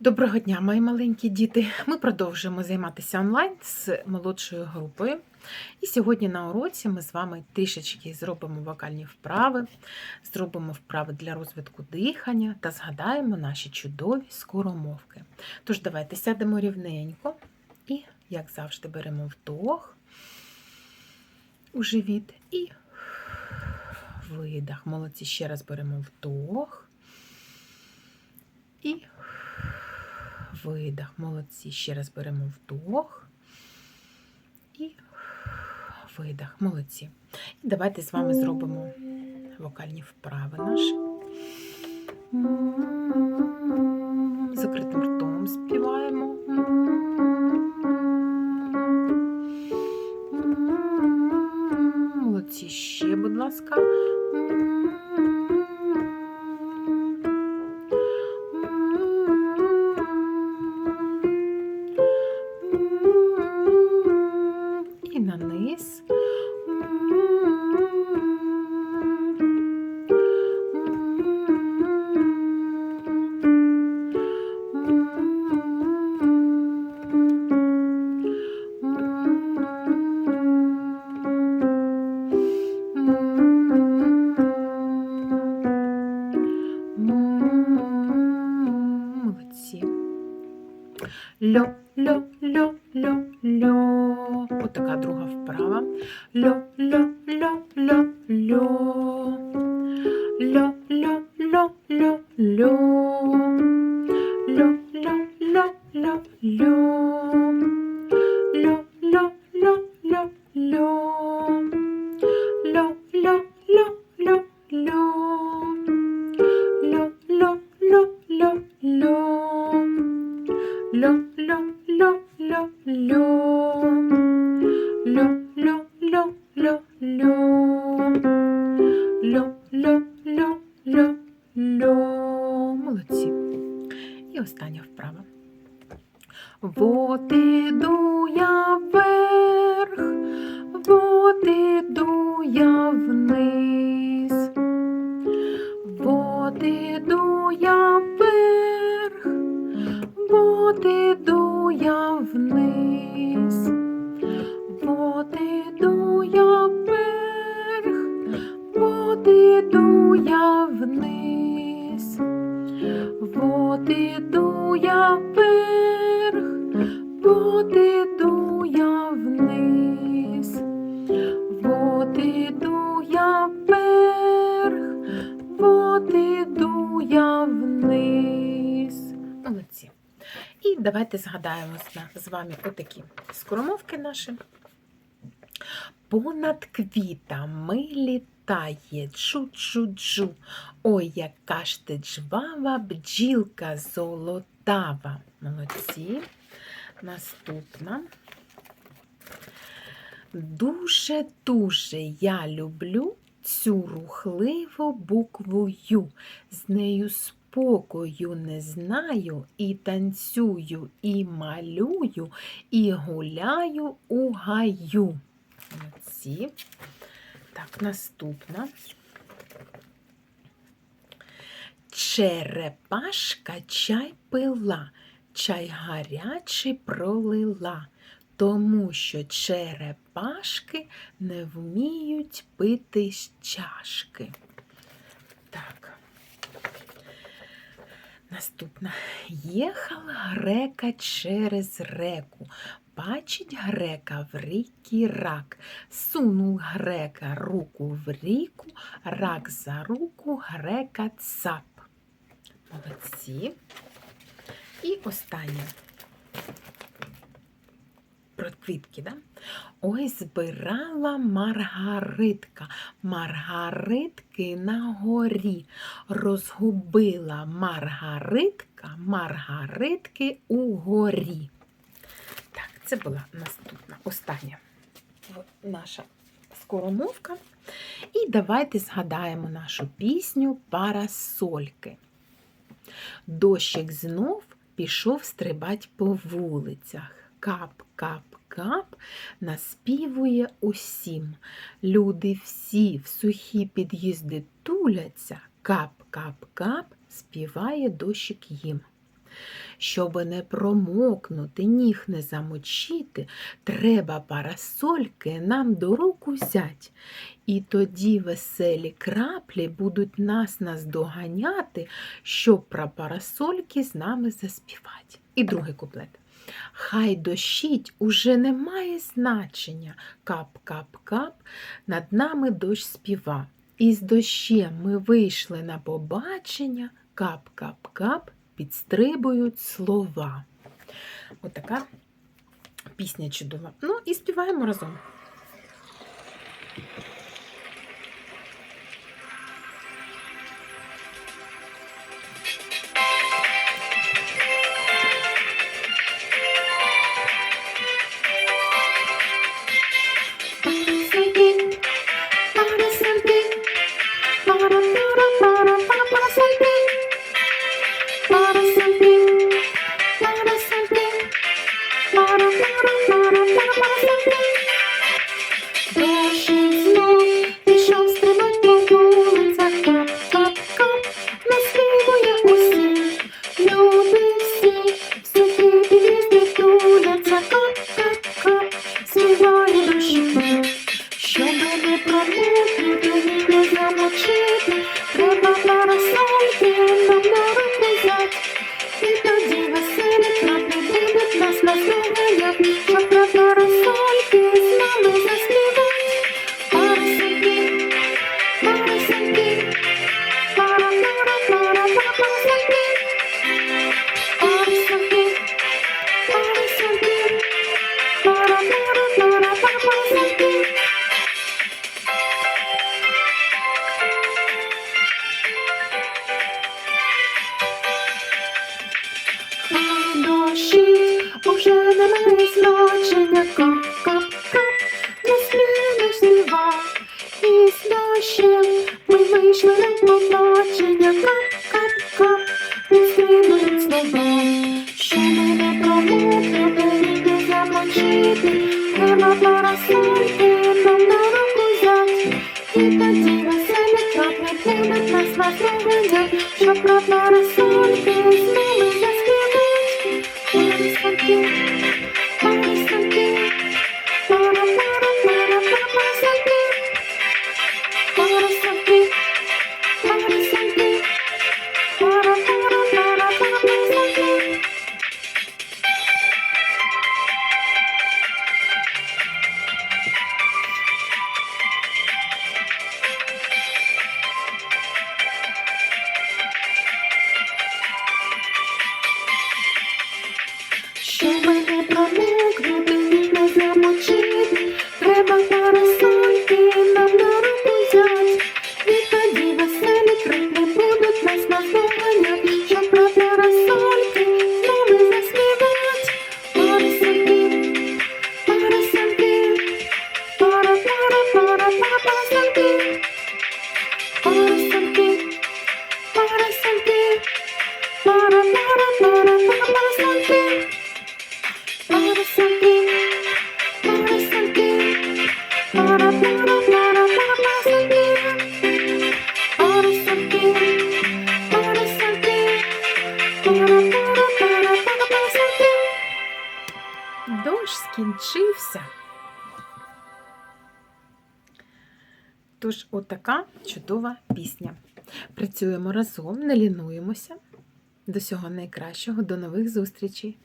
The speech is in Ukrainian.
Доброго дня, мої маленькі діти. Ми продовжуємо займатися онлайн з молодшою групою. І сьогодні на уроці ми з вами трішечки зробимо вокальні вправи, зробимо вправи для розвитку дихання та згадаємо наші чудові скоромовки. Тож давайте сядемо рівненько і, як завжди, беремо вдох у живіт і видах. Молодці, ще раз беремо вдох і видах. Молодці. Ще раз беремо вдох і видах. Молодці. І давайте з вами зробимо вокальні вправи наші. Закритим ртом співаємо. Молодці. Ще, будь ласка. lo, lo, lo. Вправа. Вот іду я вверх, вот іду я вниз. Вот іду я вверх, вот іду давайте згадаємо з вами отакі скоромовки наші. Понад квітами літає джу-джу-джу. Ой, яка ж ти джвава бджілка золотава. Молодці. Наступна. Дуже-дуже я люблю цю рухливу букву Ю. З нею спокою не знаю, і танцюю, і малюю, і гуляю у гаю. Молодці. Так, наступна. Черепашка чай пила, чай гарячий пролила, тому що черепашки не вміють пити з чашки. Так. Наступна. Їхала грека через реку. Бачить грека в ріки рак. Сунув грека руку в ріку, рак за руку грека цап. Молодці. І останнє. Про квітки, да? Ой, збирала маргаритка, маргаритки на горі. Розгубила маргаритка, маргаритки у горі. Так, це була наступна, остання наша скоромовка. І давайте згадаємо нашу пісню Парасольки. Дощик знов пішов стрибать по вулицях. Кап, кап, кап наспівує усім. Люди всі в сухі під'їзди туляться. Кап, кап, кап співає дощик їм. Щоби не промокнути, ніг не замочити, треба парасольки нам до руку взять. І тоді веселі краплі будуть нас наздоганяти, щоб про парасольки з нами заспівати. І другий куплет. Хай дощить уже не має значення. Кап-кап-кап, над нами дощ співа. І з дощем ми вийшли на побачення, кап-кап-кап, підстрибують слова. Отака пісня чудова. Ну і співаємо разом. Дощ скінчився. Тож, отака чудова пісня. Працюємо разом, не лінуємося. До всього найкращого, до нових зустрічей!